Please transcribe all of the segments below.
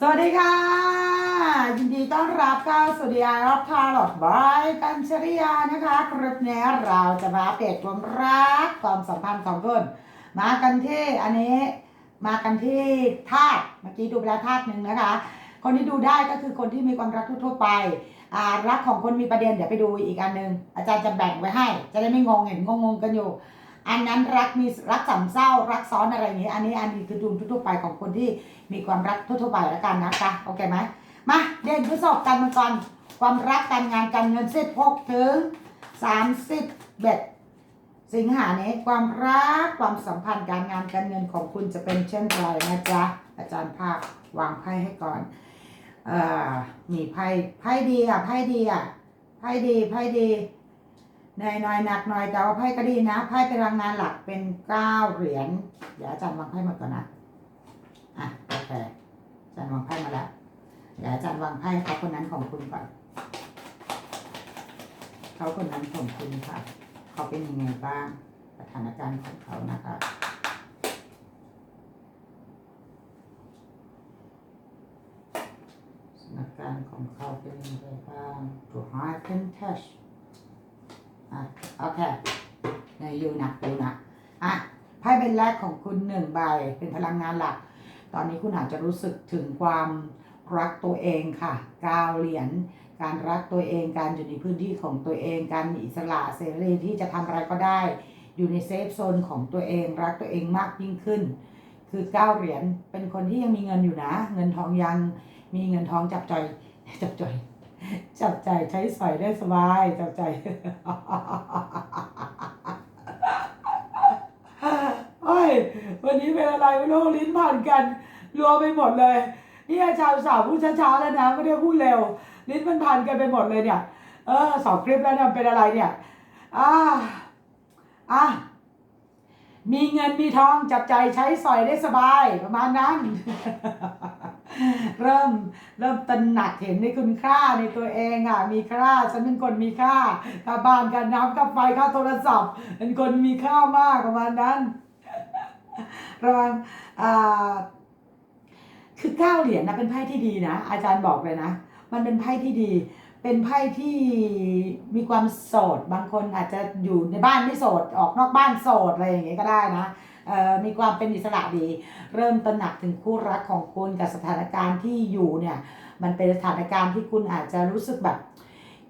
สวัสดีค่ะ ยินดีต้อนรับเข้าสู่ดีไอออฟทาร์ลอดบายกัญชริยานะคะคลิปนี้เราจะมาอัปเดความรักความสัมพันธ์ของคุณมากันที่อันนี้มากันที่ธาตุเมื่อกี้ดูไปแล้วธาตุหนึ่งนะคะ คนที่ดูได้ก็คือคนที่มีความรักทั่วๆไปอ่ารักของคนมีประเด็นเดี๋ยวไปดูอีกอันหนึ่งอาจารย์จะแบ่งไว้ให้ จะได้ไม่งงเห็นงงๆกันอยู่ อันนั้นรักมีรักสามเศร้า รักซ้อนอะไรอย่างนี้ อันนี้อันนี้คือดวงทั่วไปของคนที่มีความรักทั่วๆไปแล้วกันนะคะโอเคไหมมาเด่นทดสอบกันมก่อนความรักการงานการเงินสิบหกถึงสามสิบเบ็ดสิงหานี้ความรักความสัมพันธ์การงานการเงินของคุณจะเป็นเช่นไรนะจ๊ะอาจารย์ภาควางไพ่ให้ก่อนเอ่อมีไพ่ไพ่ดีอะไพ่ดีอะไพ่ดีไพ่ดี เหนื่อยหน่อยหนักหน่อยแต่ว่าไพ่ก็ดีนะไพ่พลังงานหลักเป็นเก้าเหรียญเดี๋ยวอาจารย์วางไพ่หมดก่อนนะอะโอเคอาจารย์วางไพ่มาแล้วเดี๋ยวอาจารย์วางไพ่เขาคนนั้นของคุณก่อนเขาคนนั้นของคุณค่ะ เขาเป็นยังไงบ้างสถานการณ์ของเขานะคะสถานการณ์ของเขาเป็นยังไงบ้าง to high p e n touch อะโอเคในยูนะยูนะอะไพ่ใบแรกของคุณหนึ่งใบเป็นพลังงานหลัก ตอนนี้คุณอาจจะรู้สึกถึงความรักตัวเองค่ะก้าวเหรียญการรักตัวเองการอยู่ในพื้นที่ของตัวเอง การมีอิสระเสรีที่จะทำอะไรก็ได้ อยู่ในเซฟโซนของตัวเองรักตัวเองมากยิ่งขึ้น คือก้าวเหรียญเป็นคนที่ยังมีเงินอยู่นะ เงินทองยังมีเงินทองจับจ่อยจับจ่อย จับใจใช้สอยได้สบายจับใจ่ายโอ้ยวันนี้เป็นอะไรไม่รู้ลิ้นผ่านกันรัวไปหมดเลยนี่อาจารย์สาวพูดช้าๆแล้วนะไม่ได้พูดเร็ว ลิ้นมันพันกันไปหมดเลยเนี่ย เออสองคลิปแล้วเนี่ยเป็นอะไรเนี่ยอ่าอะมีเงินมีทองจับใจใช้สอยได้สบายประมาณนั้น เริ่มเริ่มตระหนักเห็นในคุณค่าในตัวเองอะมีค่าฉันเป็นคนมีค่าค่าบ้านค่าน้ำค่าไฟค่าโทรศัพท์ เป็นคนมีค่ามากประมาณนั้นระวังอ่าคือเก้าเหรียญนะเป็นไพ่ที่ดีนะ อาจารย์บอกเลยนะ มันเป็นไพ่ที่ดี เป็นไพ่ที่มีความโสด บางคนอาจจะอยู่ในบ้านไม่โสด ออกนอกบ้านโสดอะไรอย่างเงี้ยก็ได้นะ มีความเป็นอิสระดี เริ่มตระหนักถึงคู่รักของคุณกับสถานการณ์ที่อยู่เนี่ยมันเป็นสถานการณ์ที่คุณอาจจะรู้สึกแบบ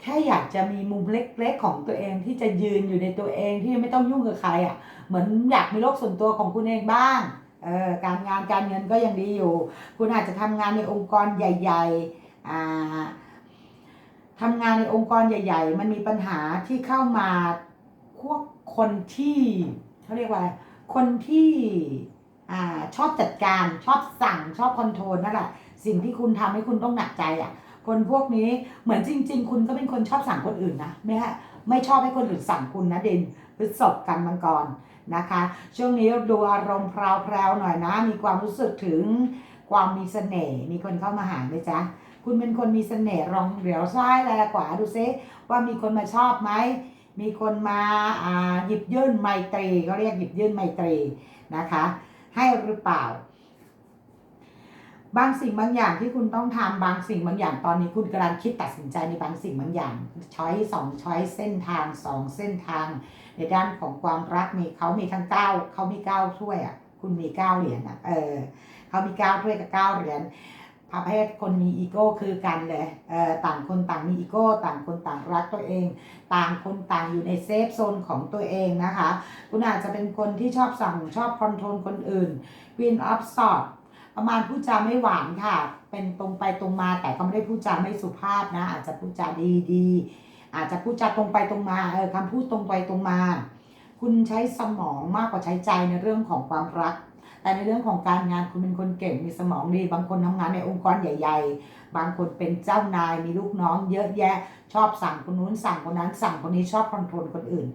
แค่อยากจะมีมุมเล็กๆของตัวเองที่จะยืนอยู่ในตัวเองที่ไม่ต้องยุ่งกับใครอะ เหมือนอยากมีโลกส่วนตัวของคุณเองบ้างเออการงานการเงินก็ยังดีอยู่ คุณอาจจะทำงานในองค์กรใหญ่ๆอ่าทำงานในองค์กรใหญ่ ๆ มันมีปัญหาที่เข้ามาพวกคนที่เขาเรียกว่าอะไร คนที่อชอบจัดการชอบสั่งชอบคอนโทรลนั่นแหละสิ่งที่คุณทำให้คุณต้องหนักใจอะ คนพวกนี้เหมือนจริง ๆ คุณก็เป็นคนชอบสั่งคนอื่นนะไม่ฮะไม่ชอบให้คนอื่นสั่งคุณนะเดนพฤษภกันมังกรนะคะ ช่วงนี้ดูอารมณ์พราวๆหน่อยนะ มีความรู้สึกถึงความมีเสน่ห์มีคนเข้ามาหาไหมจ๊ะคุณเป็นคนมีเสน่ห์ลองเหลียวซ้ายแลขวาดูซิว่ามีคนมาชอบไหม มีคนมาหยิบยื่นไมตรีเขาเรียกหยิบยื่นไมตรีนะคะ ให้หรือเปล่า บางสิ่งบางอย่างที่คุณต้องทำบางสิ่งบางอย่างตอนนี้คุณกำลังคิดตัดสินใจในบางสิ่งบางอย่างช้อยสองช้อยเส้นทางสองเส้นทาง ในด้านของความรักมีเขามีทั้งเก้าเขามีเก้าถ้วยอะคุณมีเก้าเหรียญอะเออเขามีเก้าถ้วยกับเก้าเหรียญ ประเภทคนมีอีโก้คือกันเลยเออต่างคนต่างมีอีโก้ ต่างคนต่างรักตัวเอง ต่างคนต่างอยู่ในเซฟโซนของตัวเองนะคะ คุณอาจจะเป็นคนที่ชอบสั่งชอบคอนโทรลคนอื่น Queen of s w o r d ประมาณพูดจาไม่หวานค่ะ เป็นตรงไปตรงมาแต่ก็ไม่ได้พูดจาไม่สุภาพนะ อาจจะพูดจาดีดีๆอาจจะพูดจาตรงไปตรงมาเออคำพูดตรงไปตรงมา คุณใช้สมองมากกว่าใช้ใจในเรื่องของความรัก แต่ในเรื่องของการงานคุณเป็นคนเก่งมีสมองดี บางคนทำงานในองค์กรใหญ่ ๆ บางคนเป็นเจ้านายมีลูกน้อง เยอะแยะ ชอบสั่งคนนู้นสั่งคนนั้น สั่งคนนี้ชอบคอนโทรลคนอื่น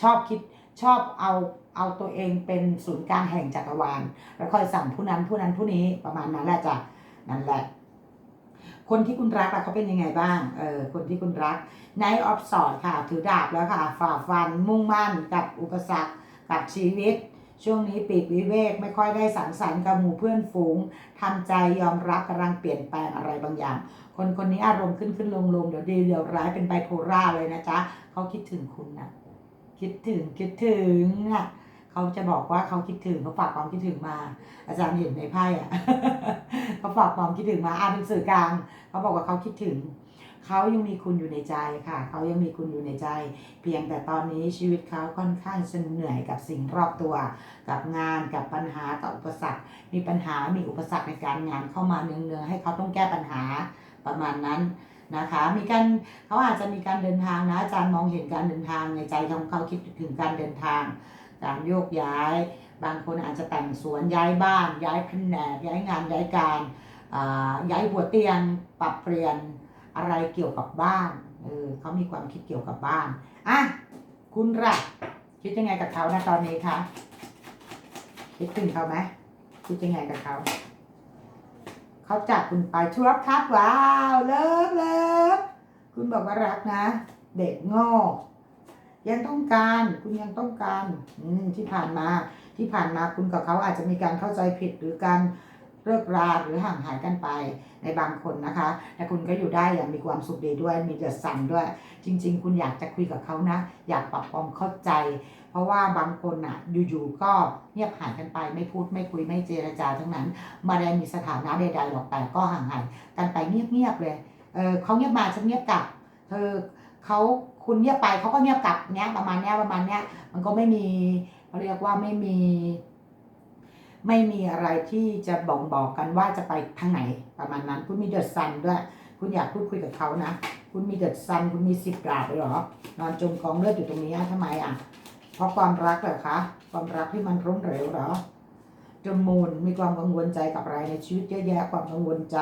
ชอบคิดชอบเอาเอาตัวเองเป็นศูนย์กลางแห่งจักรวาลแล้วคอยสั่งผู้นั้นผู้นั้นผู้นี้ประมาณนั้นแหละจ้ะนั่นแหละคนที่คุณรักอะเขาเป็นยังไงบ้าง เออ คนที่คุณรักในออฟสอดค่ะ ถือดาบแล้วค่ะ ฝ่าฟันมุ่งมั่นกับอุปสรรคกับชีวิต ช่วงนี้ปีกวิเวกไม่ค่อยได้สังสรรค์กับหมู่เพื่อนฝูงทำใจยอมรับกำลังเปลี่ยนแปลงอะไรบางอย่าง คนคนนี้อารมณ์ขึ้นขึ้นลงลงเดี๋ยวดีเดี๋ยวร้ายเป็นไบโพล่าเลยนะจ๊ะเขาคิดถึงคุณนะคิดถึงคิดถึงอะเขาจะบอกว่าเขาคิดถึงเขาฝากความคิดถึงมา อาจารย์เห็นในไพ่อะเขาฝากความคิดถึงมาอ่านเป็นสื่อกลางเขาบอกว่าเขาคิดถึง เขายังมีคุณอยู่ในใจค่ะ เขายังมีคุณอยู่ในใจ เพียงแต่ตอนนี้ชีวิตเขาค่อนข้างจะเหนื่อยกับสิ่งรอบตัว กับงานกับปัญหากับอุปสรรค มีปัญหามีอุปสรรคในการงานเข้ามาเนืองๆให้เขาต้องแก้ปัญหาประมาณนั้นนะคะ มีการเขาอาจจะมีการเดินทางนะอาจารย์มองเห็นการเดินทางในใจของเขาคิดถึงการเดินทาง การโยกย้าย บางคนอาจจะแต่งสวนย้ายบ้าน ย้ายแผนกย้ายงานย้ายการอ่าย้ายหัวเตียงปรับเปลี่ยน อะไรเกี่ยวกับบ้านเออเขามีความคิดเกี่ยวกับบ้านอะคุณล่ะคิดยังไงกับเขานะตอนนี้คะคิดถึงเขาไหมคิดยังไงกับเขาเขาจากคุณไปทุรับครับว้าวเลิฟเลิฟคุณบอกว่ารักนะ เด็กโง่ยังต้องการคุณยังต้องการ อืมที่ผ่านมาที่ผ่านมาคุณกับเขาอาจจะมีการเข้าใจผิดหรือการ เลิกราหรือห่างหายกันไปในบางคนนะคะ แต่คุณก็อยู่ได้อย่างมีความสุขดีด้วย มีเดือดสันด้วย จริง ๆ คุณอยากจะคุยกับเขานะ อยากปรับความเข้าใจ เพราะว่าบางคนอะอยู่ๆก็เงียบหายกันไป ไม่พูดไม่คุยไม่เจรจาทั้งนั้น มาได้มีสถานะใดๆหรอกแต่ก็ห่างหายกันไปเงียบๆเลยเออเขาเงียบมาฉันเงียบกลับเธอเขาคุณเงียบไปเขาก็เงียบกลับเนี้ยประมาณเนี้ยประมาณเนี้ยมันก็ไม่มีเขาเรียกว่าไม่มี ไม่มีอะไรที่จะบ่งบอกกันว่าจะไปทางไหนประมาณนั้น คุณมีเดือดซันด้วย คุณอยากพูดคุยกับเขานะ คุณมีเดือดซัน คุณมีสิบดาบเลยหรอ นอนจมกองเลือดอยู่ตรงนี้ทำไมอะ เพราะความรักเหรอคะ ความรักที่มันร้มเหลวหรอจนมูลมีความกังวลใจกับอะไรในชีวิตเยอะแยะความกังวลใจ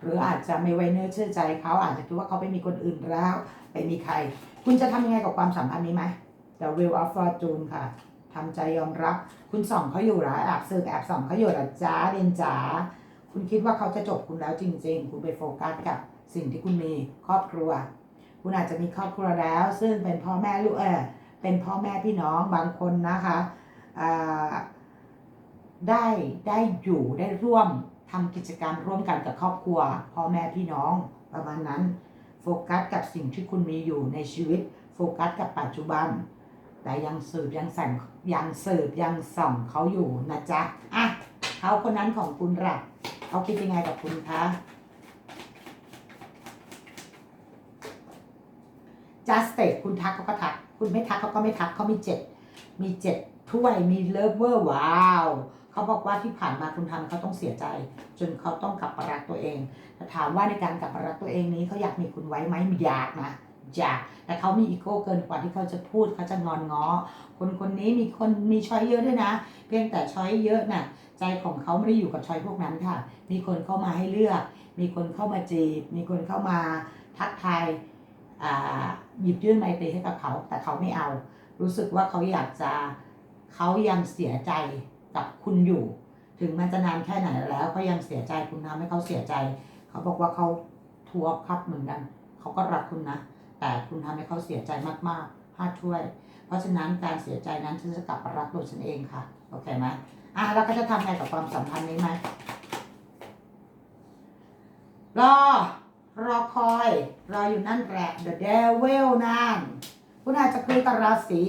หรืออาจจะไม่ไว้เนื้อเชื่อใจเขาอาจจะคิดว่าเขาไปมีคนอื่นแล้วไปมีใคร คุณจะทำยังไงกับความสัมพันธ์นี้ไหม The Wheel of Fortune ค่ะ ทำใจยอมรับ คุณส่องเขาอยู่หรอแอบสืบแอบส่องเขาอยู่หรอจ้าเดนจ๋าคุณคิดว่าเขาจะจบคุณแล้วจริง ๆ คุณไปโฟกัสกับสิ่งที่คุณมีครอบครัว คุณอาจจะมีครอบครัวแล้ว ซึ่งเป็นพ่อแม่ลูกเออเป็นพ่อแม่พี่น้องบางคนนะคะได้ได้อยู่ได้ร่วมทำกิจกรรมร่วมกันกับครอบครัว พ่อแม่พี่น้องประมาณนั้น โฟกัสกับสิ่งที่คุณมีอยู่ในชีวิต โฟกัสกับปัจจุบัน แต่ยังสืบยังสั่งยังสืบยังส่องเขาอยู่นะจ๊ะอะเขาคนนั้นของคุณล่ะเขาคิดยังไงกับคุณคะ just state คุณทักเขาก็ทัก คุณไม่ทักเขาก็ไม่ทักเขามีเจ็ดมีเจ็ดถ้วยมีเลิฟเวอร์ว้าวเขาบอกว่าที่ผ่านมาคุณทำเขาต้องเสียใจ จนเขาต้องกลับมารักตัวเองแต่ถามว่าในการกลับมารักตัวเองนี้เขาอยากมีคุณไว้ไหมม่อยากนะ อยากแต่เขามีอีโก้เกินกว่าที่เขาจะพูดเขาจะงอนง้อ คนคนนี้มีคนมีช้อยเยอะด้วยนะ เพียงแต่ช้อยเยอะน่ะ ใจของเขาไม่ได้อยู่กับช้อยพวกนั้นค่ะ มีคนเข้ามาให้เลือก มีคนเข้ามาจีบ มีคนเข้ามาทักทายอ่าหยิบยื่นไมตรีให้กับเขา แต่เขาไม่เอา รู้สึกว่าเขาอยากจะเขายังเสียใจกับคุณอยู่ ถึงมันจะนานแค่ไหนแล้วเขายังเสียใจคุณทำให้เขาเสียใจ เขาบอกว่าเขาทัวร์ครับเหมือนกัน เขาก็รักคุณนะ แต่คุณทำให้เขาเสียใจมากๆห้าถ้วย เพราะฉะนั้นการเสียใจนั้นฉันจะกลับมารักตัวฉันเองค่ะ โอเคไหมอะเราก็จะทำไงกับความสัมพันธ์นี้ไหมรอ รอคอย รออยู่นั่นแหละ the devil นั่น คุณอาจจะคุยกับราศี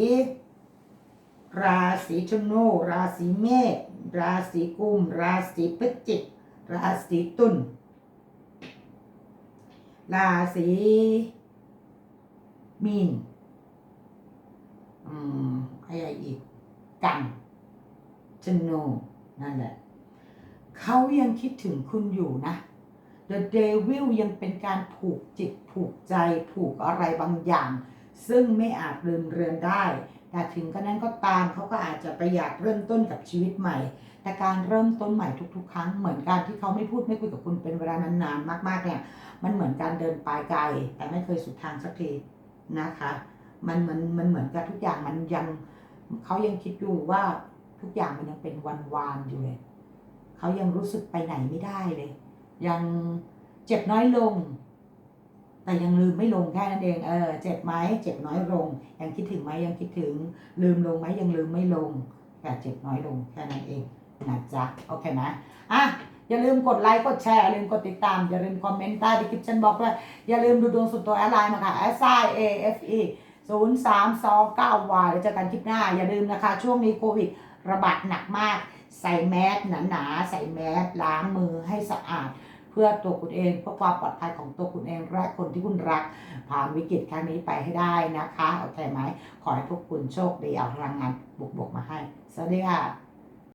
ราศีธนูราศีเมษราศีกุม ราศีพฤศจิก ราศีตุลราศี มีนอืมอะไรอีก กันธนูนั่นแหละ เขายังคิดถึงคุณอยู่นะ The Devil ยังเป็นการผูกจิตผูกใจผูกอะไรบางอย่าง ซึ่งไม่อาจลืมเรือนได้ แต่ถึงกระนั้นก็ตามเขาก็อาจจะไปอยากเริ่มต้นกับชีวิตใหม่ แต่การเริ่มต้นใหม่ทุก ๆ ครั้งเหมือนการที่เขาไม่พูดไม่คุยกับคุณเป็นเวลานานๆมาก ๆเนี่ย มันเหมือนการเดินปลายไกลแต่ไม่เคยสุดทางสักที นะคะ มันมันมันเหมือนกับทุกอย่างมันยังเขายังคิดอยู่ว่าทุกอย่างมันยังเป็นวันวานอยู่เลยเขายังรู้สึกไปไหนไม่ได้เลย ยังเจ็บน้อยลง แต่ยังลืมไม่ลงแค่นั้นเองเออเจ็บไหมเจ็บน้อยลง ยังคิดถึงไหมยังคิดถึง ลืมลงไหมยังลืมไม่ลงการเจ็บน้อยลงแค่นั้นเองนะจ๊ะโอเคไหมอะ อย่าลืมกดไลค์กดแชร์อย่าลืมกดติดตาม อย่าลืมคอมเมนต์ใต้ดีคิปชันบอกด้วย อย่าลืมดูดวงสุดตัวแอดไลน์มาค่ะ s i a f e 0 3 2 9 y แล้วเจอกันคลิปหน้า อย่าลืมนะคะ ช่วงนี้โควิดระบาดหนักมาก ใส่แมสหนาๆใส่แมสล้างมือให้สะอาด เพื่อตัวคุณเองเพื่อความปลอดภัยของตัวคุณเองและคนที่คุณรัก ผ่านวิกฤตครั้งนี้ไปให้ได้นะคะโอเคไหมขอให้ทุกคุณโชคดีเอาพลังงานบวกๆมาให้ สวัสดีค่ะ